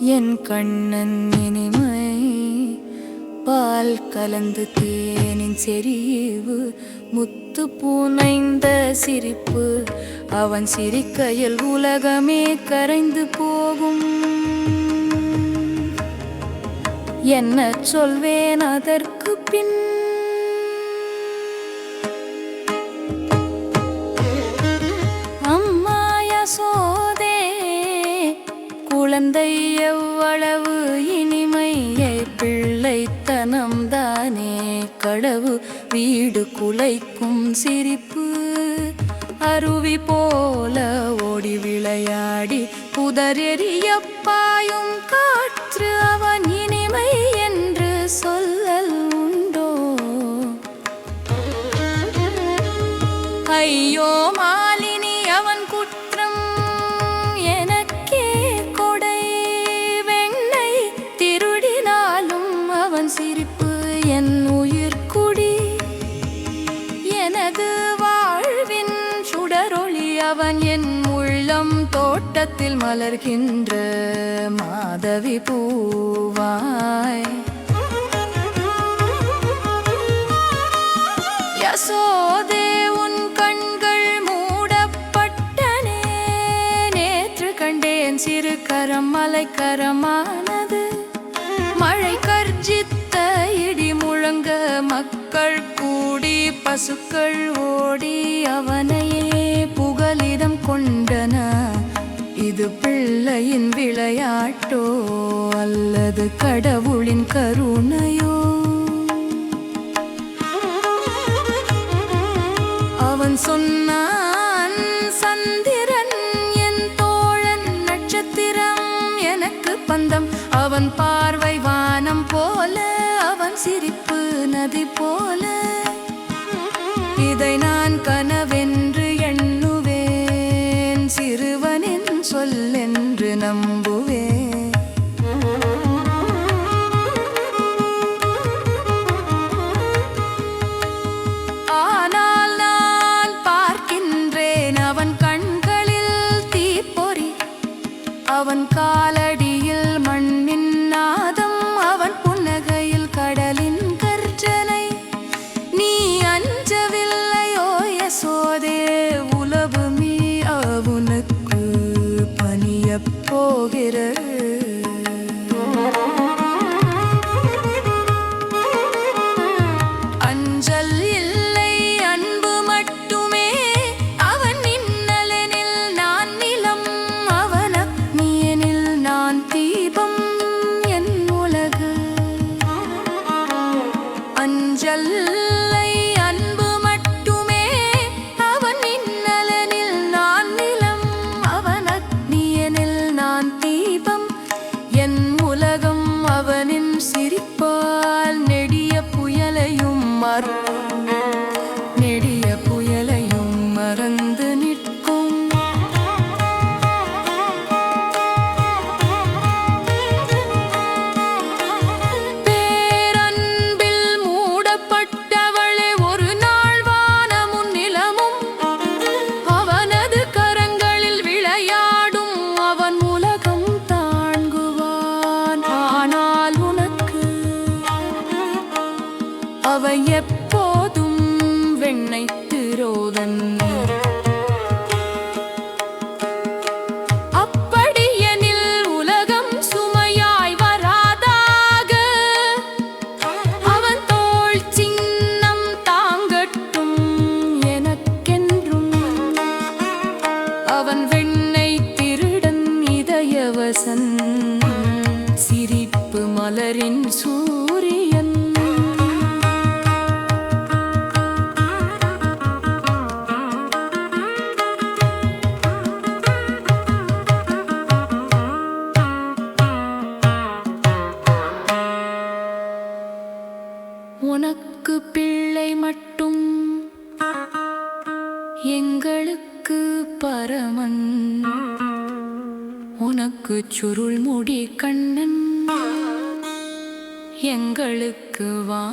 என் கண்ணன் இனிமை. பால் கலந்து தேனின் செறிவு. முத்து பூனைந்த சிரிப்பு. அவன் சிரிக்கையில் உலகமே கரைந்து போகும். என்ன சொல்வேன் அதற்கு பின்? தந்தை எவ்வளவு இனிமையை பிள்ளைத்தனம்தானே. கடவு வீடு குலைக்கும் சிரிப்பு அருவி போல ஓடி விளையாடி புதரெறிய பாயும் காற்று அவன் இனிமை என்று சொல்லல் உண்டோ? ஐயோ சுடரொளி அவன் என் உள்ளம் தோட்டத்தில் மலர்கின்ற மாதவி பூவாய். யசோதே உன் கண்கள் மூடப்பட்டனே நேற்று கண்டேன் சிறு கரம் மலைக்கரமானது மழை கர்ஜித்த இடி முழங்க மக்கள் கூடி பசுக்கள் ஓ பிள்ளையின் விளையாட்டோ அல்லது கடவுளின் கருணையோ? அவன் சொன்னான் சந்திரன் என் தோழன் நட்சத்திரம் எனக்கு பந்தம். அவன் பார்வை வானம் போல அவன் சிரிப்பு நதி போல. இதை நான் க அவன் கால அவன் எப்போதும் வெண்ணை திரோதன் அவன் வெண்ணை திருடன் இதயவசன். சிரிப்பு மலரின் சூ உனக்கு பிள்ளை மட்டும். எங்களுக்கு பரமன். உனக்கு சுருள் முடி கண்ணன். எங்களுக்கு வா